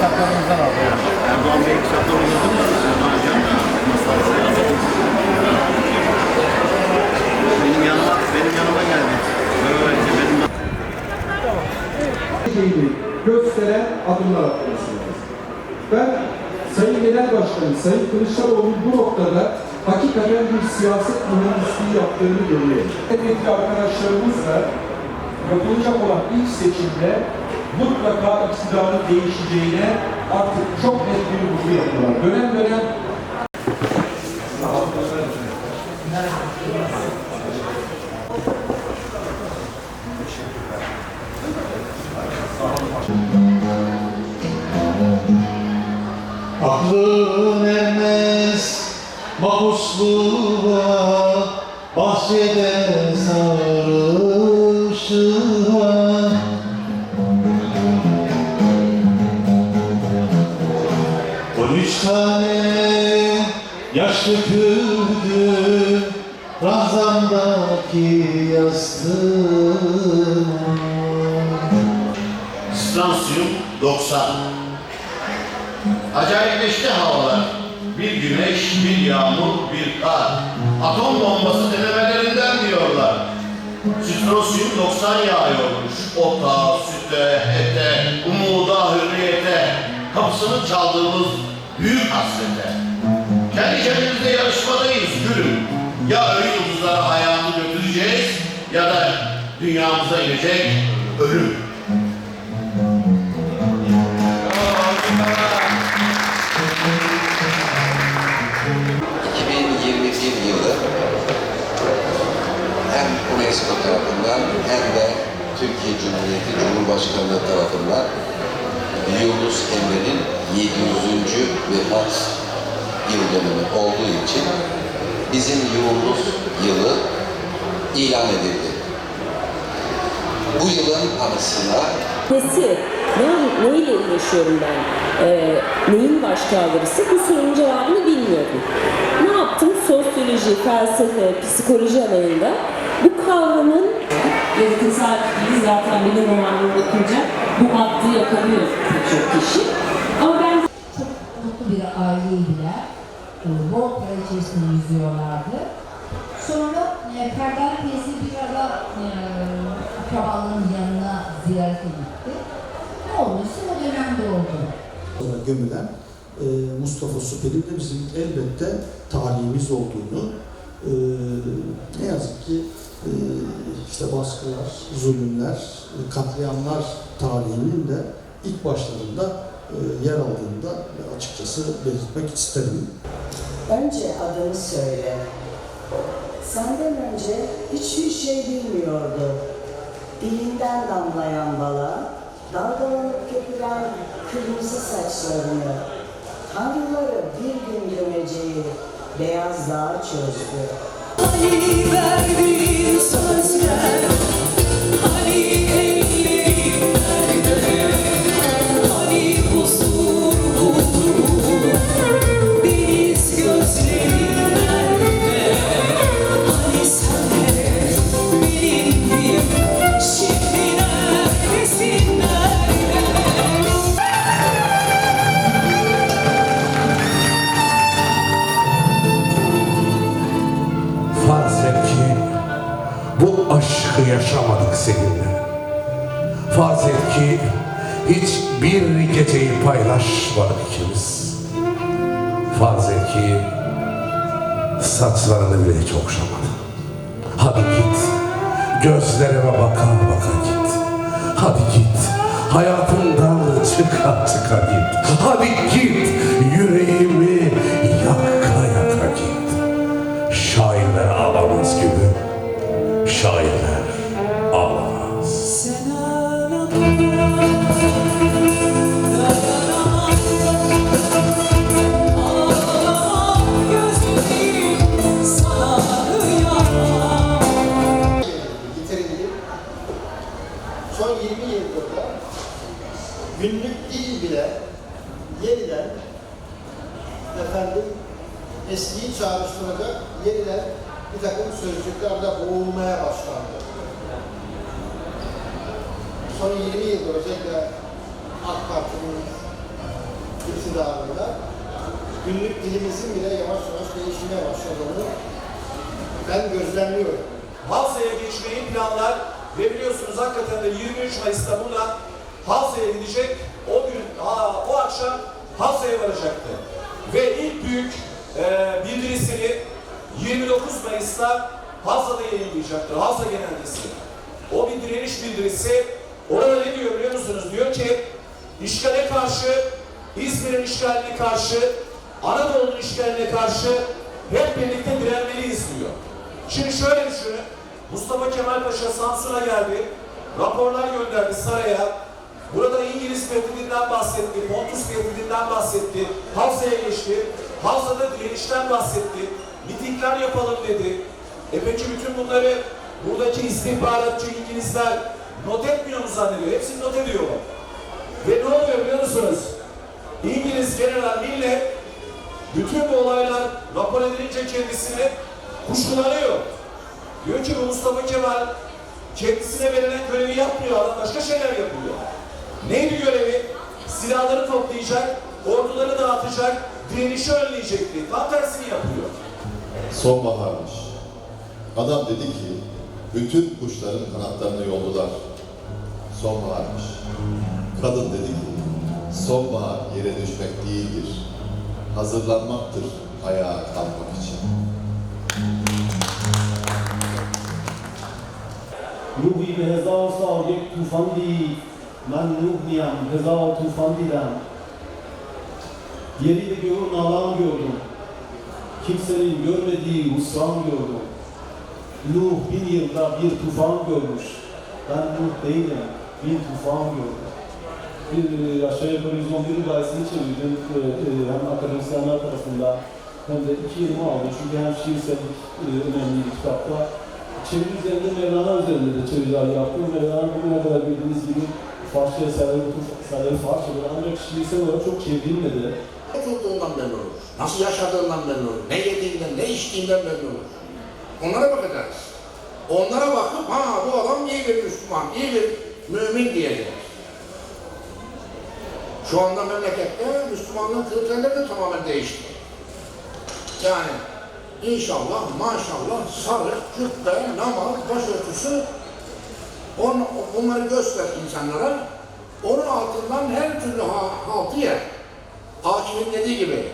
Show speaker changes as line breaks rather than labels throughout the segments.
kitaplarımızdan alıyoruz. Erdoğan Bey'in? Benim yanıma, benim yanıma geldi. Böylece benim
şeyini gösteren adımlar atması. Ben Sayın Genel Başkanım, Sayın Kılıçdaroğlu bu noktada hakikaten bir siyaset mühendisliği yaptığını görüyorum. Elbette arkadaşlarımızla yapılacak olan ilk seçimde mutlaka iktidarın değişeceğine artık çok net bir vurgu yapıyorlar. Dönem dönem
Aklın ermez mahpusluğa üç tane yaş döküldü Ranzamdaki yastığıma
Stansiyum 90. Acayipleşti havalar. Bir güneş, bir yağmur, bir kar. Atom bombası denemelerinden diyorlar. Sitrosyum 90 yağıyormuş. Ota, süte, ete, umuda, hürriyete. Kapısını çaldığımız büyük hasrete. Kendi kendimizle yarışmadayız gülüm. Ya ölü yıldızlara hayatı götüreceğiz ya da dünyamıza inecek ölüm.
2021 yılı hem UNESCO tarafından hem de Türkiye Cumhuriyeti Cumhurbaşkanlığı tarafından Yunus Emre'nin 700. vefat yıl dönümü olduğu için bizim Yunus yılı ilan edildi. Bu yılın anısına
Nesi, ne, neyle uğraşıyorum ben, Ee, neyin baş ağrısı bu sorunun cevabını bilmiyordum. Ne yaptım? Sosyoloji, felsefe, psikoloji alanında bu kavramın yaratımsal değil zaten bilim romanını okunca bu hattı yakalıyor pek çok kişi. Ama ben
çok mutlu bir aileydiler. E, Bol para içerisinde yüzüyorlardı. Sonra e, Ferdan teyze bir ara e, akrabaların yanına ziyarete gitti. Ne olduysa o dönemde oldu.
sonra gömülen e, Mustafa Süper'in de bizim elbette talihimiz olduğunu e, ne yazık ki işte baskılar, zulümler, e, katliamlar tarihinin de ilk başlarında e, yer aldığında açıkçası belirtmek isterim.
Önce adını söyle. Senden önce hiçbir şey bilmiyordu. Dilinden damlayan bala, dalgalanıp köpüren kırmızı saçlarını, tanrıları bir gün gömeceği beyaz dağa çözdü.
Hani verdiğin sözler
aşkı yaşamadık seninle. Farz et ki hiçbir geceyi paylaşmadık ikimiz. Farz et ki saçlarını bile hiç okşamadım. Hadi git, gözlerime baka baka git. Hadi git, hayatımdan çıka çıka git. Hadi git,
başlandı. Son 20 yıldır özellikle AK Parti'nin iktidarında günlük dilimizin bile yavaş yavaş değişmeye başladığını ben gözlemliyorum.
Halsa'ya geçmeyi planlar ve biliyorsunuz hakikaten de 23 Mayıs'ta buradan Halsa'ya gidecek. O gün akşam Hazre'ye varacaktı. Ve ilk büyük e, bildirisini 29 Mayıs'ta Hazra'da yayınlayacaktır. Hazra genelgesi. O bir direniş bildirisi orada ne diyor biliyor musunuz? Diyor ki işgale karşı, İzmir'in işgaline karşı, Anadolu'nun işgaline karşı hep birlikte direnmeliyiz diyor. Şimdi şöyle düşünün. Mustafa Kemal Paşa Samsun'a geldi. Raporlar gönderdi saraya. Burada İngiliz tehdidinden bahsetti, Pontus tehdidinden bahsetti, Havza'ya geçti. Havza'da direnişten bahsetti. Mitingler yapalım dedi. E peki bütün bunları buradaki istihbaratçı İngilizler not etmiyor mu zannediyor? Hepsini not ediyorlar. Ve ne oluyor biliyor musunuz? İngiliz General Millet bütün bu olaylar rapor edilince kendisini kuşkulanıyor. Diyor ki bu Mustafa Kemal kendisine verilen görevi yapmıyor, adam başka şeyler yapıyor. Neydi görevi? Silahları toplayacak, orduları dağıtacak, direnişi önleyecekti. Tam tersini yapıyor.
Sonbaharmış. Adam dedi ki, bütün kuşların kanatlarını yoldular. Sonbaharmış. Kadın dedi ki, sonbahar yere düşmek değildir. Hazırlanmaktır ayağa kalkmak için.
روحی به هزار سال یک طوفان دید من نوح نیم هزار طوفan دیدم Yeri de göğün alan gördüm. Kimsenin görmediği husran gördüm. Nuh bin yılda bir tufan görmüş. Ben Nuh değilim, bin tufan gördüm. Bir aşağı yukarı 111 hikayesini çevirdim. E, e, hem akademisyenler tarafından hem de iki yılımı aldım. Çünkü hem şiirsellik e, önemli bir kitapta. Çeviri üzerinde Mevlana üzerinde de çeviriler yaptım. Mevlana bugüne kadar bildiğiniz gibi Farsça eserleri, eserleri Farsçadır. Ancak şiirsel olarak çok çevrilmedi.
Oturduğundan belli olur. Nasıl yaşadığından belli olur. Ne yediğinden, ne içtiğinden belli olur. Onlara bakacağız. Onlara bakıp ha bu adam iyi bir Müslüman, iyi bir mümin diyeceğiz. Şu anda memlekette Müslümanlığın kriterleri de tamamen değişti. Yani inşallah, maşallah, sarık, cübbe, namaz, başörtüsü onu, bunları göster insanlara. Onun altından her türlü ha, haltı yer. Hakimin dediği gibi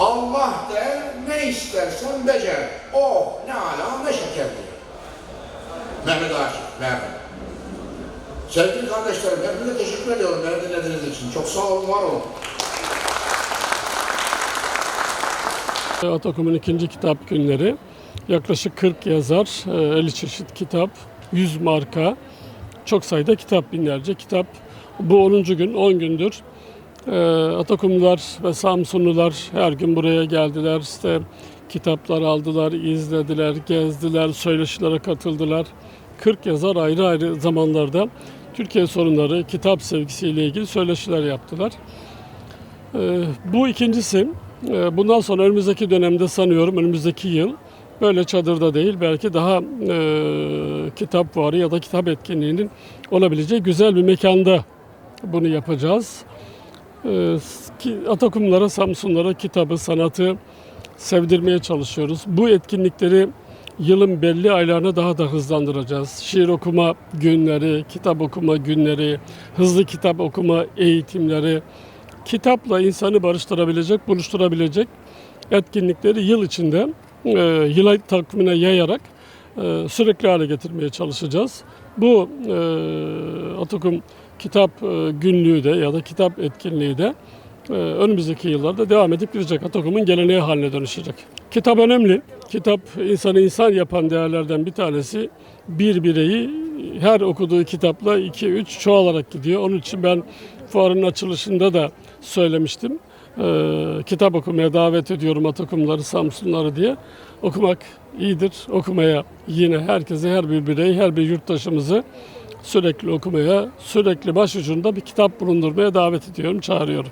Allah der ne istersen becer. Oh ne ala ne şeker diyor. Mehmet Akif, Mehmet. Sevgili kardeşlerim, hepinize teşekkür ediyorum beni dinlediğiniz için. Çok sağ olun, var olun.
Atakum'un ikinci kitap günleri. Yaklaşık 40 yazar, e, 50 çeşit kitap, 100 marka, çok sayıda kitap, binlerce kitap. Bu 10. gün, 10 gündür. E, Atakumlular ve Samsunlular her gün buraya geldiler. İşte kitaplar aldılar, izlediler, gezdiler, söyleşilere katıldılar. 40 yazar ayrı ayrı zamanlarda Türkiye sorunları, kitap sevgisiyle ilgili söyleşiler yaptılar. Ee, Bu ikincisi. Ee, Bundan sonra önümüzdeki dönemde sanıyorum önümüzdeki yıl böyle çadırda değil belki daha e, kitap fuarı ya da kitap etkinliğinin olabileceği güzel bir mekanda bunu yapacağız. Ee, Atakumlara, Samsunlara kitabı, sanatı sevdirmeye çalışıyoruz. Bu etkinlikleri yılın belli aylarına daha da hızlandıracağız. Şiir okuma günleri, kitap okuma günleri, hızlı kitap okuma eğitimleri, kitapla insanı barıştırabilecek, buluşturabilecek etkinlikleri yıl içinde e, yıla takvimine yayarak e, sürekli hale getirmeye çalışacağız. Bu e, Atakum Kitap e, Günlüğü de ya da kitap etkinliği de e, önümüzdeki yıllarda devam edip gidecek. Atakum'un geleneği haline dönüşecek. Kitap önemli. Kitap insanı insan yapan değerlerden bir tanesi. Bir bireyi her okuduğu kitapla iki üç çoğalarak gidiyor. Onun için ben fuarın açılışında da söylemiştim. Ee, kitap okumaya davet ediyorum Atakumları, Samsunları diye. Okumak iyidir. Okumaya yine herkese, her bir birey, her bir yurttaşımızı sürekli okumaya, sürekli başucunda bir kitap bulundurmaya davet ediyorum, çağırıyorum.